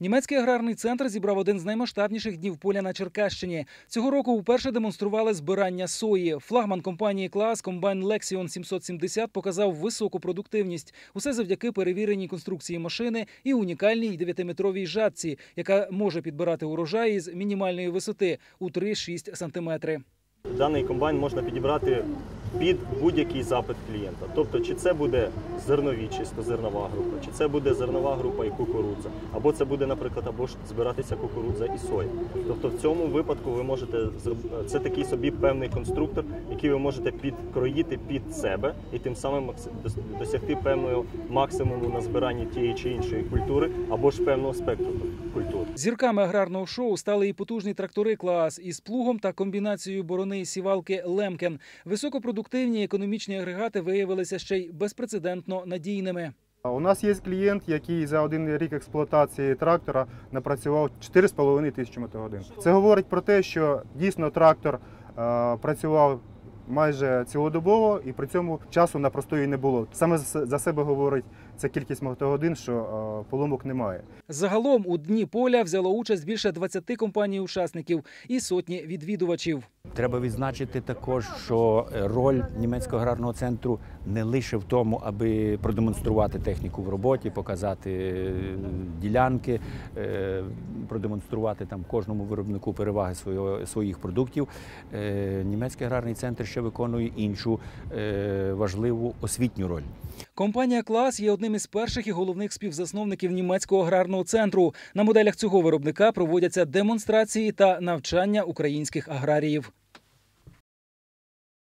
Німецький аграрний центр зібрав один з наймасштабніших днів поля на Черкащині. Цього року вперше демонстрували збирання сої. Флагман компанії Клас комбайн Lexion 770 показав високу продуктивність. Усе завдяки перевіреній конструкції машини і унікальній 9-метровій жатці, яка може підбирати урожай із мінімальної висоти у 3-6 сантиметри. Даний комбайн можна підібрати під будь-який запит клієнта. Тобто, чи це буде зернові, чисто зернова група, чи це буде зернова група і кукурудза, або це буде, наприклад, або ж збиратися кукурудза і соя. Тобто, в цьому випадку ви можете це такий собі певний конструктор, який ви можете підкроїти під себе і тим самим досягти певного максимуму на збиранні тієї чи іншої культури, або ж певного спектру культур. Зірками аграрного шоу стали і потужні трактори клас із плугом та комбінацією борони сівалки Лемкен. Високопродуктивні економічні агрегати виявилися ще й безпрецедентно надійними. У нас є клієнт, який за один рік експлуатації трактора напрацював 4,5 тисячі мотогодин. Це говорить про те, що дійсно трактор е, працював майже цілодобово і при цьому часу на простої не було. Саме за за себе говорить ця кількість мотогодин, що е, поломок немає. Загалом у дні поля взяло участь більше 20 компаній-учасників і сотні відвідувачів. Треба відзначити також, що е, роль німецького аграрного центру не лише в тому, аби продемонструвати техніку в роботі, показати е, ділянки, е, продемонструвати там кожному виробнику переваги своїх продуктів. Німецький аграрний центр ще виконує іншу важливу освітню роль. Компанія Клас є одним із перших і головних співзасновників німецького аграрного центру. На моделях цього виробника проводяться демонстрації та навчання українських аграріїв.